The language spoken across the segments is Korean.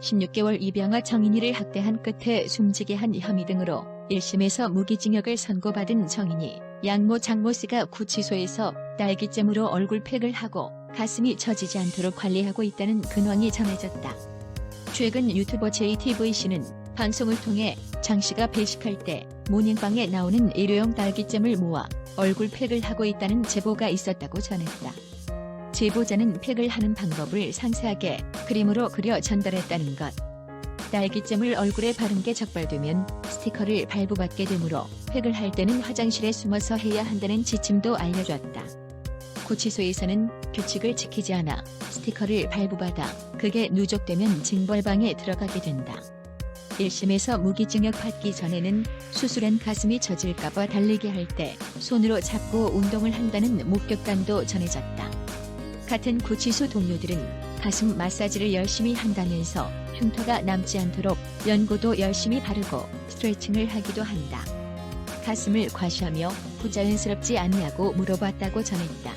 16개월 입양아 정인이를 학대한 끝에 숨지게 한 혐의 등으로 1심에서 무기징역을 선고받은 정인이 양모 장모 씨가 구치소에서 딸기잼으로 얼굴 팩을 하고 가슴이 처지지 않도록 관리하고 있다는 근황이 전해졌다. 최근 유튜버 JTVC는 방송을 통해 장 씨가 배식할 때 모닝방에 나오는 일회용 딸기잼을 모아 얼굴 팩을 하고 있다는 제보가 있었다고 전했다. 제보자는 팩을 하는 방법을 상세하게 그림으로 그려 전달했다는 것. 딸기잼을 얼굴에 바른 게 적발되면 스티커를 발부받게 되므로 팩을 할 때는 화장실에 숨어서 해야 한다는 지침도 알려줬다. 구치소에서는 규칙을 지키지 않아 스티커를 발부받아 그게 누적되면 징벌방에 들어가게 된다. 1심에서 무기징역 받기 전에는 수술한 가슴이 젖을까봐 달리기 할 때 손으로 잡고 운동을 한다는 목격담도 전해졌다. 같은 구치소 동료들은 가슴 마사지를 열심히 한다면서 흉터가 남지 않도록 연고도 열심히 바르고 스트레칭을 하기도 한다. 가슴을 과시하며 부자연스럽지 않냐고 물어봤다고 전했다.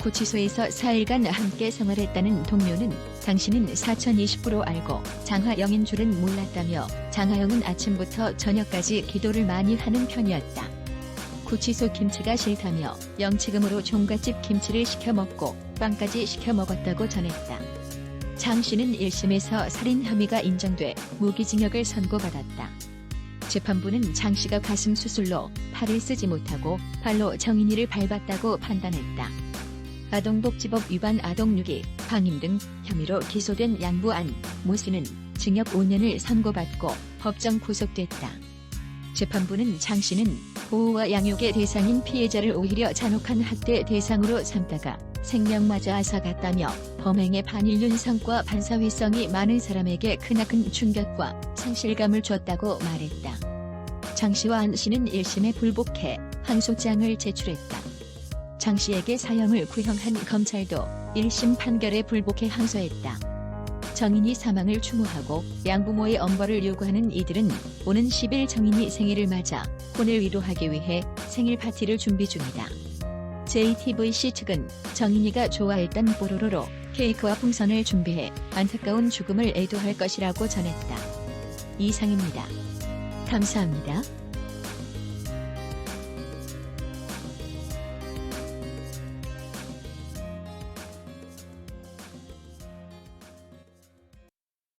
구치소에서 4일간 함께 생활했다는 동료는 당신은 4020% 알고 장하영인 줄은 몰랐다며 장하영은 아침부터 저녁까지 기도를 많이 하는 편이었다. 구치소 김치가 싫다며 영치금으로 종갓집 김치를 시켜 먹고 빵까지 시켜 먹었다고 전했다. 장 씨는 1심에서 살인 혐의가 인정돼 무기징역을 선고받았다. 재판부는 장 씨가 가슴 수술로 팔을 쓰지 못하고 발로 정인이를 밟았다고 판단했다. 아동복지법 위반 아동 유기, 방임 등 혐의로 기소된 양부안, 모 씨는 징역 5년을 선고받고 법정 구속됐다. 재판부는 장 씨는 보호와 양육의 대상인 피해자를 오히려 잔혹한 학대 대상으로 삼다가 생명마저 앗아갔다며 범행의 반인륜성과 반사회성이 많은 사람에게 크나큰 충격과 상실감을 줬다고 말했다. 장 씨와 안 씨는 1심에 불복해 항소장을 제출했다. 장 씨에게 사형을 구형한 검찰도 1심 판결에 불복해 항소했다. 정인이 사망을 추모하고 양부모의 엄벌을 요구하는 이들은 오는 10일 정인이 생일을 맞아 혼을 위로하기 위해 생일 파티를 준비 중이다. JTVC 측은 정인이가 좋아했던 뽀로로로 케이크와 풍선을 준비해 안타까운 죽음을 애도할 것이라고 전했다. 이상입니다. 감사합니다.